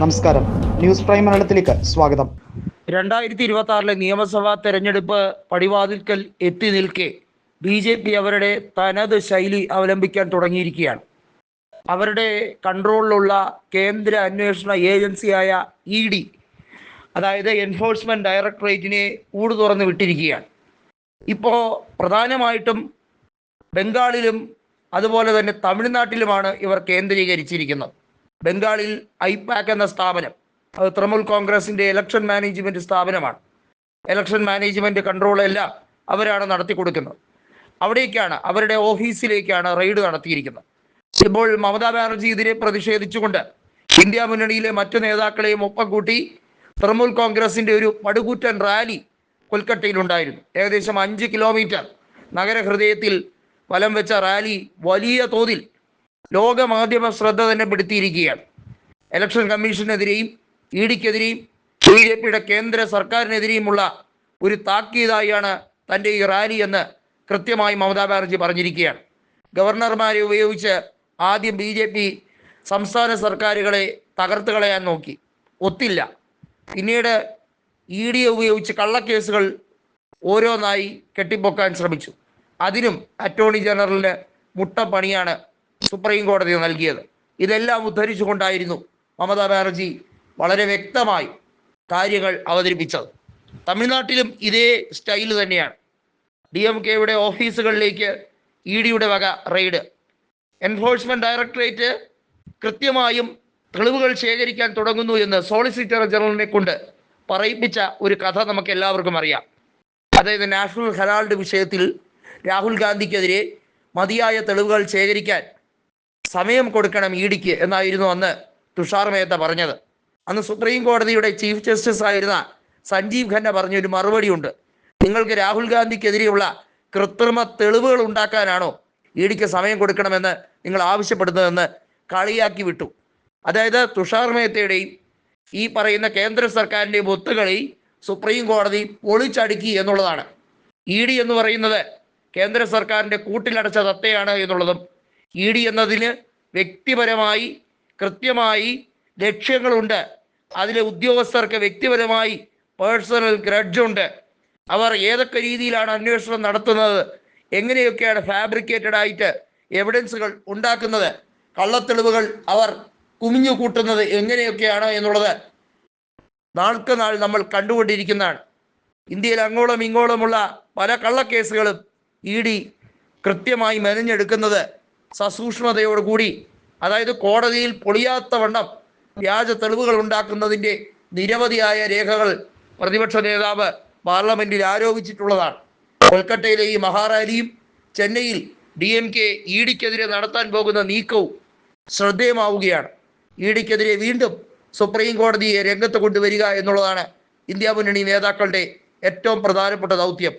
നമസ്കാരം. News prime മലയാളത്തിലേക്ക് സ്വാഗതം. രണ്ടായിരത്തി ഇരുപത്തി ആറിലെ നിയമസഭാ തെരഞ്ഞെടുപ്പ് പടിവാതിൽക്കൽ എത്തി നിൽക്കെ ബി ജെ പി അവരുടെ തനത് ശൈലി അവലംബിക്കാൻ തുടങ്ങിയിരിക്കുകയാണ്. അവരുടെ കൺട്രോളിലുള്ള കേന്ദ്ര അന്വേഷണ ഏജൻസിയായ ഇ ഡി അതായത് എൻഫോഴ്സ്മെന്റ് ഡയറക്ടറേറ്റിനെ ഊട് തുറന്ന് വിട്ടിരിക്കുകയാണ്. ഇപ്പോൾ പ്രധാനമായിട്ടും ബംഗാളിലും അതുപോലെ തന്നെ തമിഴ്നാട്ടിലുമാണ് ഇവർ കേന്ദ്രീകരിച്ചിരിക്കുന്നത്. ബംഗാളിൽ ഐപാക് എന്ന സ്ഥാപനം. അത് തൃണമൂൽ കോൺഗ്രസിന്റെ ഇലക്ഷൻ മാനേജ്മെന്റ് സ്ഥാപനമാണ്. ഇലക്ഷൻ മാനേജ്മെന്റ് കൺട്രോൾ എല്ലാം അവരാണ് നടത്തി കൊടുക്കുന്നത് അവിടേക്കാണ് അവരുടെ ഓഫീസിലേക്കാണ് റെയ്ഡ് നടത്തിയിരിക്കുന്നത്. ഇപ്പോൾ മമതാ ബാനർജി ഇതിനെ പ്രതിഷേധിച്ചുകൊണ്ട് ഇന്ത്യ മുന്നണിയിലെ മറ്റു നേതാക്കളെയും ഒപ്പം കൂട്ടി തൃണമൂൽ കോൺഗ്രസിന്റെ ഒരു പടുകൂറ്റൻ റാലി കൊൽക്കട്ടയിലുണ്ടായിരുന്നു ഏകദേശം അഞ്ച് കിലോമീറ്റർ നഗരഹൃദയത്തിൽ വലം വെച്ച റാലി വലിയ തോതിൽ ലോകമാധ്യമ ശ്രദ്ധ തന്നെ പെടുത്തിയിരിക്കുകയാണ്. ഇലക്ഷൻ കമ്മീഷനെതിരെയും ഇ ഡിക്കെതിരെയും ബി ജെ പിയുടെ കേന്ദ്ര സർക്കാരിനെതിരെയുമുള്ള ഒരു താക്കീതായാണ് തന്റെ ഈ റാലി എന്ന് കൃത്യമായി മമതാ ബാനർജി പറഞ്ഞിരിക്കുകയാണ്. ഗവർണർമാരെ ഉപയോഗിച്ച് ആദ്യം ബി ജെ പി സംസ്ഥാന സർക്കാരുകളെ തകർത്ത് കളയാൻ നോക്കി. ഒത്തില്ല. പിന്നീട് ഇ ഡിയെ ഉപയോഗിച്ച് കള്ളക്കേസുകൾ ഓരോന്നായി കെട്ടിപ്പൊക്കാൻ ശ്രമിച്ചു. അതിനും അറ്റോർണി ജനറലിന് മുട്ടപ്പണിയാണ് സുപ്രീം കോടതി നൽകിയത്. ഇതെല്ലാം ഉദ്ധരിച്ചുകൊണ്ടായിരുന്നു മമതാ ബാനർജി വളരെ വ്യക്തമായി കാര്യങ്ങൾ അവതരിപ്പിച്ചത്. തമിഴ്നാട്ടിലും ഇതേ സ്റ്റൈൽ തന്നെയാണ്. ഡി എം കെയുടെ ഓഫീസുകളിലേക്ക് ഇ ഡിയുടെ വക റെയ്ഡ്. എൻഫോഴ്സ്മെന്റ് ഡയറക്ടറേറ്റ് കൃത്യമായും തെളിവുകൾ ശേഖരിക്കാൻ തുടങ്ങുന്നു എന്ന് സോളിസിറ്റർ ജനറലിനെ കൊണ്ട് പറയിപ്പിച്ച ഒരു കഥ നമുക്ക് എല്ലാവർക്കും അറിയാം. അതായത് നാഷണൽ ഹെറാൾഡ് വിഷയത്തിൽ രാഹുൽ ഗാന്ധിക്കെതിരെ മതിയായ തെളിവുകൾ ശേഖരിക്കാൻ സമയം കൊടുക്കണം ഇ ഡിക്ക് എന്നായിരുന്നു അന്ന് തുഷാർ മേത്ത പറഞ്ഞത്. അന്ന് സുപ്രീം കോടതിയുടെ ചീഫ് ജസ്റ്റിസ് ആയിരുന്ന സഞ്ജീവ് ഖന്ന പറഞ്ഞൊരു മറുപടിയുണ്ട്. നിങ്ങൾക്ക് രാഹുൽ ഗാന്ധിക്കെതിരെയുള്ള കൃത്രിമ തെളിവുകൾ ഉണ്ടാക്കാനാണോ ഇ ഡിക്ക് സമയം കൊടുക്കണമെന്ന് നിങ്ങൾ ആവശ്യപ്പെടുന്നതെന്ന് കളിയാക്കി വിട്ടു. അതായത് തുഷാർ മേത്തയുടെയും ഈ പറയുന്ന കേന്ദ്ര സർക്കാരിന്റെയും ഒത്തുകളി സുപ്രീം കോടതി പൊളിച്ചടുക്കി എന്നുള്ളതാണ്. ഇ ഡി എന്ന് പറയുന്നത് കേന്ദ്ര സർക്കാരിന്റെ കൂട്ടിലടച്ച തത്തയാണ് എന്നുള്ളതും ഇ ഡി എന്നതിന് വ്യക്തിപരമായി കൃത്യമായി ലക്ഷ്യങ്ങളുണ്ട്. അതിലെ ഉദ്യോഗസ്ഥർക്ക് വ്യക്തിപരമായി പേഴ്സണൽ ഗ്രഡ്ജുണ്ട് അവർ ഏതൊക്കെ രീതിയിലാണ് അന്വേഷണം നടത്തുന്നത്? എങ്ങനെയൊക്കെയാണ് ഫാബ്രിക്കേറ്റഡ് ആയിട്ട് എവിഡൻസുകൾ ഉണ്ടാക്കുന്നത്? കള്ളത്തെളിവുകൾ അവർ കുമിഞ്ഞു കൂട്ടുന്നത് എങ്ങനെയൊക്കെയാണ് എന്നുള്ളത് നാൾക്ക് നാൾ നമ്മൾ കണ്ടുകൊണ്ടിരിക്കുന്നതാണ്. ഇന്ത്യയിൽ അങ്ങോളം ഇങ്ങോളമുള്ള പല കള്ളക്കേസുകളും ഇ ഡി കൃത്യമായി മെനഞ്ഞെടുക്കുന്നത് സസൂക്ഷ്മതയോടുകൂടി അതായത് കോടതിയിൽ പൊളിയാത്ത വണ്ണം വ്യാജ തെളിവുകൾ ഉണ്ടാക്കുന്നതിന്റെ നിരവധിയായ രേഖകൾ പ്രതിപക്ഷ നേതാവ് പാർലമെന്റിൽ ആരോപിച്ചിട്ടുള്ളതാണ്. കൊൽക്കട്ടയിലെ ഈ മഹാറാലിയും ചെന്നൈയിൽ ഡി എം കെ ഇ ഡിക്കെതിരെ നടത്താൻ പോകുന്ന നീക്കവും ശ്രദ്ധേയമാവുകയാണ്. ഇ ഡിക്കെതിരെ വീണ്ടും സുപ്രീം കോടതിയെ രംഗത്ത് കൊണ്ടുവരിക എന്നുള്ളതാണ് ഇന്ത്യ മുന്നണി നേതാക്കളുടെ ഏറ്റവും പ്രധാനപ്പെട്ട ദൗത്യം.